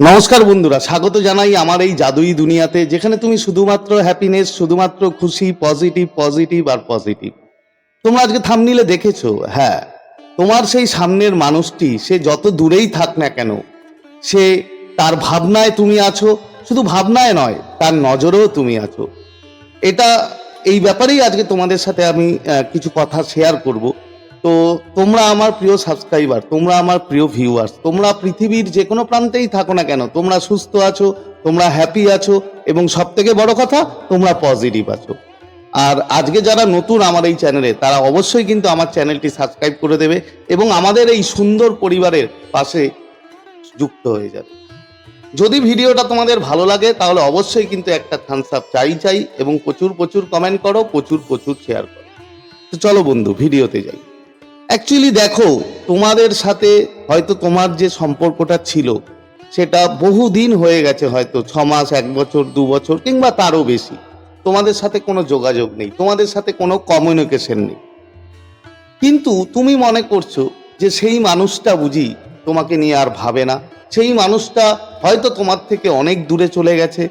নমস্কার বন্ধুরা, স্বাগত জানাই আমার এই জাদুই দুনিয়াতে, যেখানে তুমি শুধুমাত্র হ্যাপিনেস শুধুমাত্র খুশি পজিটিভ পজিটিভ আর পজিটিভ তোমরা আজকে থামনিলে দেখেছ? হ্যাঁ তোমার সেই সামনের মানুষটি, সে যত দূরেই থাক না কেন, সে তার ভাবনায় তুমি আছো, শুধু ভাবনায় নয়, তার নজরেও তুমি আছো। এটা, এই ব্যাপারেই আজকে তোমাদের সাথে আমি কিছু কথা শেয়ার করব। তো তোমরা আমার প্রিয় সাবস্ক্রাইবার তোমরা আমার প্রিয় ভিউয়ার্স তোমরা পৃথিবীর যে কোনো প্রান্তেই থাকো না কেন, তোমরা সুস্থ আছো, তোমরা হ্যাপি আছো এবং সব থেকে বড় কথা, তোমরা পজিটিভ আছো। আর আজকে যারা নতুন আমার এই চ্যানেলে তারা অবশ্যই কিন্তু আমার চ্যানেলটি সাবস্ক্রাইব করে দেবে এবং আমাদের এই সুন্দর পরিবারের পাশে যুক্ত হয়ে যাবে। যদি ভিডিওটা তোমাদের ভালো লাগে, তাহলে অবশ্যই কিন্তু একটা থামস আপ চাই চাই এবং প্রচুর প্রচুর কমেন্ট করো, প্রচুর প্রচুর শেয়ার করো। তো চলো বন্ধু, ভিডিওতে যাই। অ্যাকচুয়ালি দেখো, তোমাদের সাথে হয়তো তোমার যে সম্পর্কটা ছিল, সেটা বহুদিন হয়ে গেছে হয়তো, ছ মাস, এক বছর, দু বছর, কিংবা তারও বেশি। তোমাদের সাথে কোনো যোগাযোগ নেই, তোমাদের সাথে কোনো কমিউনিকেশন নেই। কিন্তু তুমি মনে করছ যে সেই মানুষটা বুঝি তোমাকে নিয়ে আর ভাবে না, সেই মানুষটা হয়তো তোমার থেকে অনেক দূরে চলে গেছে।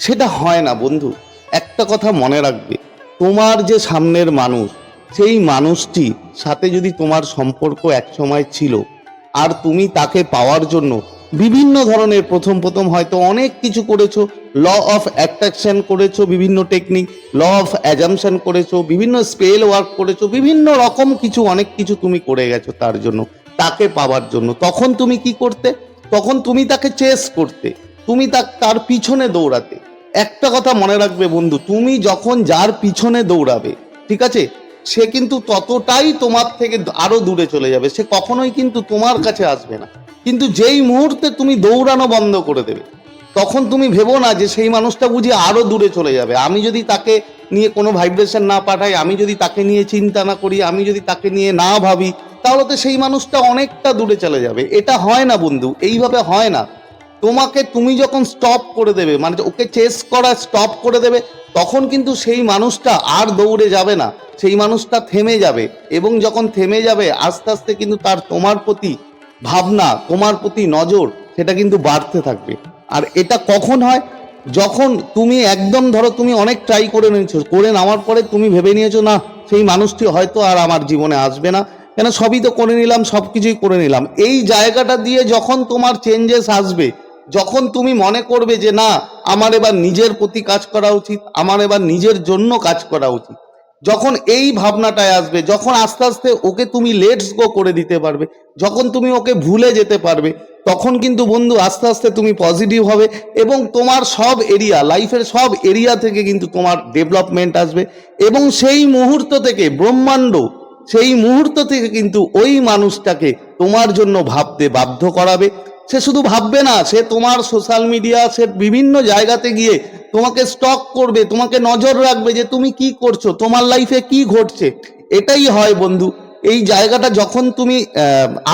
সেটা হয় না বন্ধু, একটা কথা মনে রাখবে, তোমার যে সামনের মানুষ সেই মানুষটি সাথে যদি তোমার সম্পর্ক একসময় ছিল, আর তুমি তাকে পাওয়ার জন্য বিভিন্ন ধরনের প্রথম প্রথম হয়তো অনেক কিছু করেছ ল অফ অ্যাট্রাকশন করেছ, বিভিন্ন টেকনিক ল অফ অ্যাজামশন করেছ, বিভিন্ন স্পেল ওয়ার্ক করেছ, বিভিন্ন রকম কিছু, অনেক কিছু তুমি করে গেছো তার জন্য, তাকে পাওয়ার জন্য। তখন তুমি কি করতে? তখন তুমি তাকে চেস করতে। তুমি তার পিছনে দৌড়াতে। একটা কথা মনে রাখবে বন্ধু, তুমি যখন যার পিছনে দৌড়াবে, ঠিক আছে? সে কিন্তু ততটাই তোমার থেকে আরও দূরে চলে যাবে। সে কখনোই কিন্তু তোমার কাছে আসবে না। কিন্তু যেই মুহূর্তে তুমি দৌড়ানো বন্ধ করে দেবে, তখন তুমি ভেবো না যে সেই মানুষটা বুঝি আরও দূরে চলে যাবে। আমি যদি তাকে নিয়ে কোনো ভাইব্রেশন না পাঠাই, আমি যদি তাকে নিয়ে চিন্তা না করি, আমি যদি তাকে নিয়ে না ভাবি, তাহলে তো সেই মানুষটা অনেকটা দূরে চলে যাবে। এটা হয় না বন্ধু, এইভাবে হয় না। তোমাকে তুমি যখন স্টপ করে দেবে মানে ওকে চেস করা স্টপ করে দেবে, তখন কিন্তু সেই মানুষটা আর দৌড়ে যাবে না। সেই মানুষটা থেমে যাবে এবং যখন থেমে যাবে, আস্তে আস্তে কিন্তু তার তোমার প্রতি ভাবনা, তোমার প্রতি নজর, সেটা কিন্তু বাড়তে থাকবে। আর এটা কখন হয়? যখন তুমি একদম ধরো তুমি অনেক ট্রাই করে নিয়েছো, করে নেওয়ার পরে তুমি ভেবে নিয়েছো, না, সেই মানুষটি হয়তো আর আমার জীবনে আসবে না। কেন? সবই তো করে নিলাম সব কিছুই করে নিলাম। এই জায়গাটা দিয়ে যখন তোমার চেঞ্জেস আসবে যখন তুমি মনে করবে যে না, আমার এবার নিজের প্রতি কাজ করা উচিত, আমার এবার নিজের জন্য কাজ করা উচিত, যখন এই ভাবনাটায় আসবে, যখন আস্তে আস্তে ওকে তুমি লেটস গো করে দিতে পারবে, যখন তুমি ওকে ভুলে যেতে পারবে, তখন কিন্তু বন্ধু আস্তে আস্তে তুমি পজিটিভ হবে এবং তোমার সব এরিয়া লাইফের সব এরিয়া থেকে কিন্তু তোমার ডেভেলপমেন্ট আসবে এবং সেই মুহূর্ত থেকে, ব্রহ্মাণ্ড, সেই মুহূর্ত থেকে কিন্তু ওই মানুষটাকে তোমার জন্য ভাবতে বাধ্য করাবে। সে শুধু ভাববে না, সে তোমার সোশ্যাল মিডিয়া সে বিভিন্ন জায়গাতে গিয়ে তোমাকে স্টক করবে, তোমাকে নজর রাখবে যে তুমি কি করছ, তোমার লাইফে কি ঘটছে। এটাই হয় বন্ধু, এই জায়গাটা যখন তুমি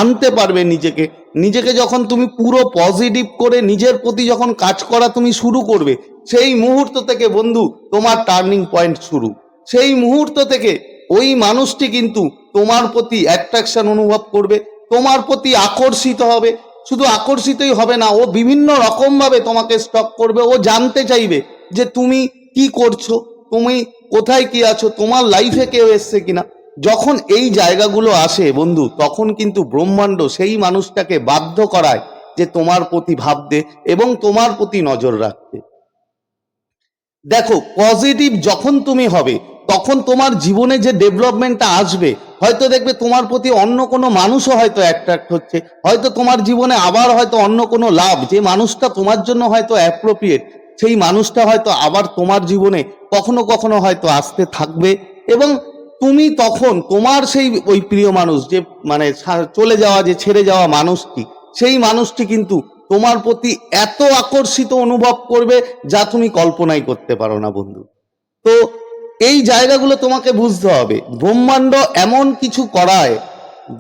আনতে পারবে নিজেকে নিজেকে যখন তুমি পুরো পজিটিভ করে নিজের প্রতি যখন কাজ করা তুমি শুরু করবে, সেই মুহূর্ত থেকে বন্ধু তোমার টার্নিং পয়েন্ট শুরু। সেই মুহূর্ত থেকে ওই মানুষটি কিন্তু তোমার প্রতি অ্যাট্রাকশন অনুভব করবে, তোমার প্রতি আকর্ষিত হবে শুধু আকর্ষিতই হবে না, ও বিভিন্ন রকম ভাবে তোমাকে স্টক করবে, ও জানতে চাইবে যে তুমি কি করছ, তুমি কোথায় কি আছো, তোমার লাইফে কেউ এসছে কিনা। যখন এই জায়গাগুলো আসে বন্ধু, তখন কিন্তু ব্রহ্মাণ্ড সেই মানুষটাকে বাধ্য করায় যে তোমার প্রতি ভাবতে এবং তোমার প্রতি নজর রাখতে। দেখো পজিটিভ যখন তুমি হবে তখন তোমার জীবনে যে ডেভেলপমেন্টটা আসবে, হয়তো দেখবে তোমার প্রতি অন্য কোনো মানুষও হয়তো অ্যাট্রাক্ট হচ্ছে, হয়তো তোমার জীবনে আবার হয়তো অন্য কোনো লাভ, যে মানুষটা তোমার জন্য হয়তো অ্যাপ্রোপ্রিয়েট সেই মানুষটা হয়তো আবার তোমার জীবনে কখনো কখনো হয়তো আসতে থাকবে। এবং তুমি তখন তোমার সেই ওই প্রিয় মানুষ, যে মানে চলে যাওয়া, যে ছেড়ে যাওয়া মানুষটি, সেই মানুষটি কিন্তু তোমার প্রতি এত আকর্ষিত অনুভব করবে, যা তুমি কল্পনাই করতে পারো না বন্ধু। তো এই জায়গাগুলো তোমাকে বুঝতে হবে। ব্রহ্মাণ্ড এমন কিছু করায়,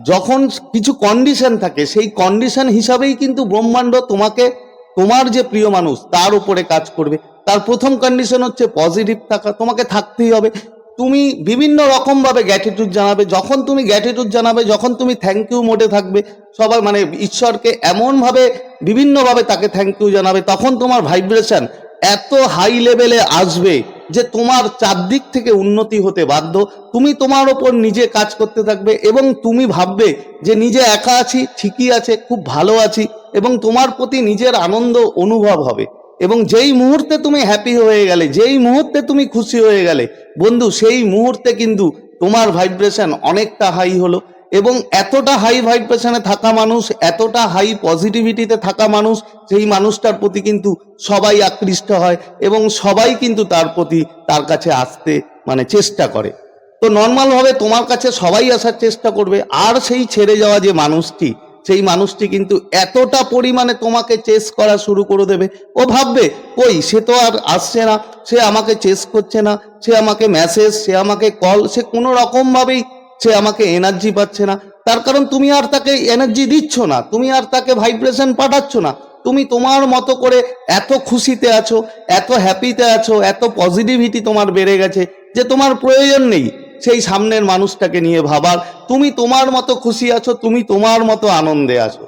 যখন কিছু কন্ডিশন থাকে, সেই কন্ডিশন হিসাবেই কিন্তু ব্রহ্মাণ্ড তোমাকে, তোমার যে প্রিয় মানুষ, তার উপরে কাজ করবে। তার প্রথম কন্ডিশন হচ্ছে পজিটিভ থাকা, তোমাকে থাকতেই হবে। তুমি বিভিন্ন রকম ভাবে গ্যাটিটিউড জানাবে, যখন তুমি গ্যাটিটিউড জানাবে, যখন তুমি থ্যাংক ইউ মোডে থাকবে সবাই মানে ঈশ্বরকে এমন ভাবে বিভিন্ন ভাবে তাকে থ্যাংক ইউ জানাবে, তখন তোমার ভাইব্রেশন এত হাই লেভেলে আসবে যে তোমার চারদিক থেকে উন্নতি হতে বাধ্য। তুমি তোমার ওপর নিজে কাজ করতে থাকবে এবং তুমি ভাববে যে নিজে একা আছি, ঠিকই আছে, খুব ভালো আছি এবং তোমার প্রতি নিজের আনন্দ অনুভব হবে। এবং যেই মুহূর্তে তুমি হ্যাপি হয়ে গেলে, যেই মুহূর্তে তুমি খুশি হয়ে গেলে, বন্ধু, সেই মুহূর্তে কিন্তু তোমার ভাইব্রেশন অনেকটা হাই হলো। এবং এতটা হাই ভাইব্রেশনে থাকা মানুষ, এতটা হাই পজিটিভিটিতে থাকা মানুষ সেই মানুষটার প্রতি কিন্তু সবাই আকৃষ্ট হয় এবং সবাই কিন্তু তার প্রতি তার কাছে আসতে মানে চেষ্টা করে। তো নর্মালভাবে তোমার কাছে সবাই আসার চেষ্টা করবে, আর সেই ছেড়ে যাওয়া যে মানুষটি, সেই মানুষটি কিন্তু এতটা পরিমাণে তোমাকে চেস করা শুরু করে দেবে। ও ভাববে, কই, সে তো আর আসছে না, সে আমাকে চেস করছে না, সে আমাকে মেসেজ সে আমাকে কল সে কোনো রকমভাবেই সে আমাকে এনার্জি পাচ্ছে না। তার কারণ তুমি আর তাকে এনার্জি দিচ্ছ না, তুমি আর তাকে ভাইব্রেশন পাঠাচ্ছ না। তুমি তোমার মতো করে এত খুশিতে আছো, এত হ্যাপিতে আছো, এত পজিটিভিটি তোমার বেড়ে গেছে যে তোমার প্রয়োজন নেই সেই সামনের মানুষটাকে নিয়ে ভাবার। তুমি তোমার মতো খুশি আছো, তুমি তোমার মতো আনন্দে আছো।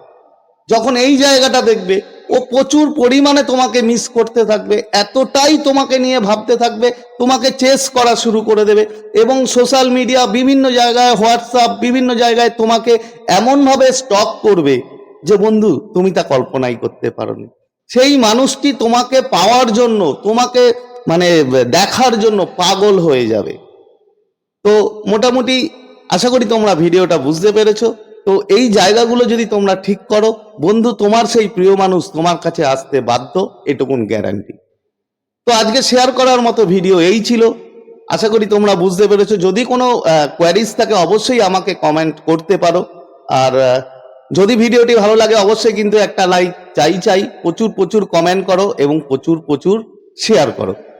যখন এই জায়গাটা দেখবে ও প্রচুর পরিমাণে তোমাকে মিস করতে থাকবে, এতটাই তোমাকে নিয়ে ভাবতে থাকবে, তোমাকে চেস করা শুরু করে দেবে এবং সোশ্যাল মিডিয়া বিভিন্ন জায়গায় হোয়াটসঅ্যাপ বিভিন্ন জায়গায় তোমাকে এমনভাবে স্টক করবে যে, বন্ধু, তুমি তা কল্পনাই করতে পারোনি। সেই মানুষটি তোমাকে পাওয়ার জন্য, তোমাকে মানে দেখার জন্য পাগল হয়ে যাবে। তো মোটামুটি আশা করি তোমরা ভিডিওটা বুঝতে পেরেছ। তো এই জায়গাগুলো যদি তোমরা ঠিক করো, বন্ধু, তোমার সেই প্রিয় মানুষ তোমার কাছে আসতে বাধ্য, এটুকুন গ্যারান্টি তো আজকে শেয়ার করার মতো ভিডিও এই ছিল। আশা করি তোমরা বুঝতে পেরেছ। যদি কোনো কোয়ারিজ থাকে, অবশ্যই আমাকে কমেন্ট করতে পারো। আর যদি ভিডিওটি ভালো লাগে, অবশ্যই কিন্তু একটা লাইক চাই চাই, প্রচুর প্রচুর কমেন্ট করো এবং প্রচুর প্রচুর শেয়ার করো।